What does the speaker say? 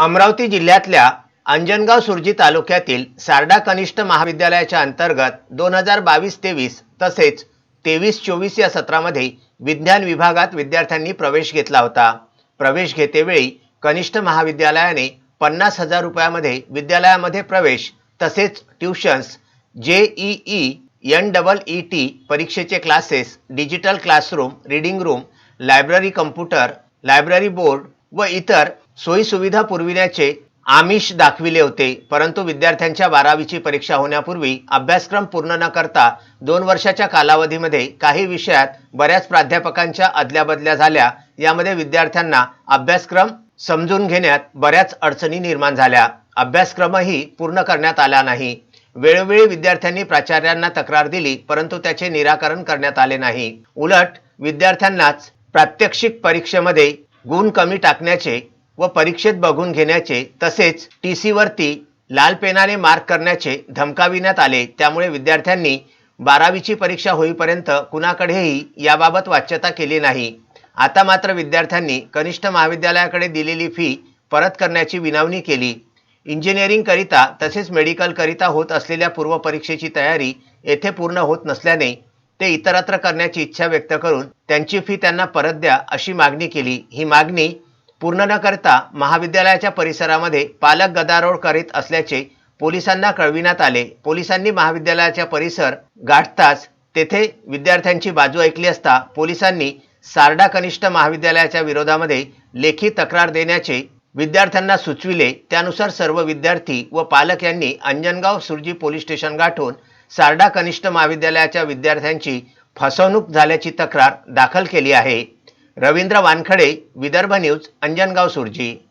अमरावती जिल्ह्यातल्या अंजनगाव सुरजी तालुक्यातील सारडा कनिष्ठ महाविद्यालयाच्या अंतर्गत दोन हजार बावीस तेवीस तसेच तेवीस चोवीस या सत्रामध्ये विज्ञान विभागात विद्यार्थ्यांनी प्रवेश घेतला होता. प्रवेश घेतेवेळी कनिष्ठ महाविद्यालयाने पन्नास हजार रुपयामध्ये विद्यालयामध्ये प्रवेश तसेच tuitions J E E N double E T परीक्षेचे classes digital classroom reading room library computer library board व इतर सोयीसुविधा पुरविण्याचे आमिष दाखविले होते. परंतु विद्यार्थ्यांच्या बारावीची परीक्षा होण्यापूर्वी अभ्यासक्रम पूर्ण न करता दोन वर्षाच्या कालावधीमध्ये काही विषयात बऱ्याच प्राध्यापकांच्या अदल्याबदल्या झाल्या. यामध्ये विद्यार्थ्यांना अभ्यासक्रम समजून घेण्यात बऱ्याच अडचणी निर्माण झाल्या. अभ्यासक्रमही पूर्ण करण्यात आला नाही. वेळोवेळी विद्यार्थ्यांनी प्राचार्यांना तक्रार दिली परंतु त्याचे निराकरण करण्यात आले नाही. उलट विद्यार्थ्यांनाच प्रात्यक्षिक परीक्षेमध्ये गुण कमी टाकण्याचे व परीक्षेत बघून घेण्याचे तसेच टी सीवरती लाल पेनाने मार्क करण्याचे धमकाविण्यात आले. त्यामुळे विद्यार्थ्यांनी बारावीची परीक्षा होईपर्यंत कुणाकडेही याबाबत वाच्यता केली नाही. आता मात्र विद्यार्थ्यांनी कनिष्ठ महाविद्यालयाकडे दिलेली फी परत करण्याची विनवणी केली. इंजिनिअरिंगकरिता तसेच मेडिकलकरिता होत असलेल्या पूर्वपरीक्षेची तयारी येथे पूर्ण होत नसल्याने ते इतरत्र करण्याची इच्छा व्यक्त करून त्यांची फी त्यांना परत द्या अशी मागणी केली. ही मागणी पूर्ण न करता महाविद्यालयाच्या परिसरामध्ये पालक गदारोळ करीत असल्याचे पोलिसांना कळविण्यात आले. पोलिसांनी महाविद्यालयाच्या परिसर गाठताच तेथे विद्यार्थ्यांची बाजू ऐकली असता पोलिसांनी सारडा कनिष्ठ महाविद्यालयाच्या विरोधामध्ये लेखी तक्रार देण्याचे विद्यार्थ्यांना सुचविले. त्यानुसार सर्व विद्यार्थी व पालक यांनी अंजनगाव सुरजी पोलीस स्टेशन गाठून सारडा कनिष्ठ महाविद्यालयाच्या विद्यार्थ्यांची फसवणूक झाल्याची तक्रार दाखल केली आहे. रवींद्र वानखडे विदर्भ न्यूज अंजनगाव सुरजी.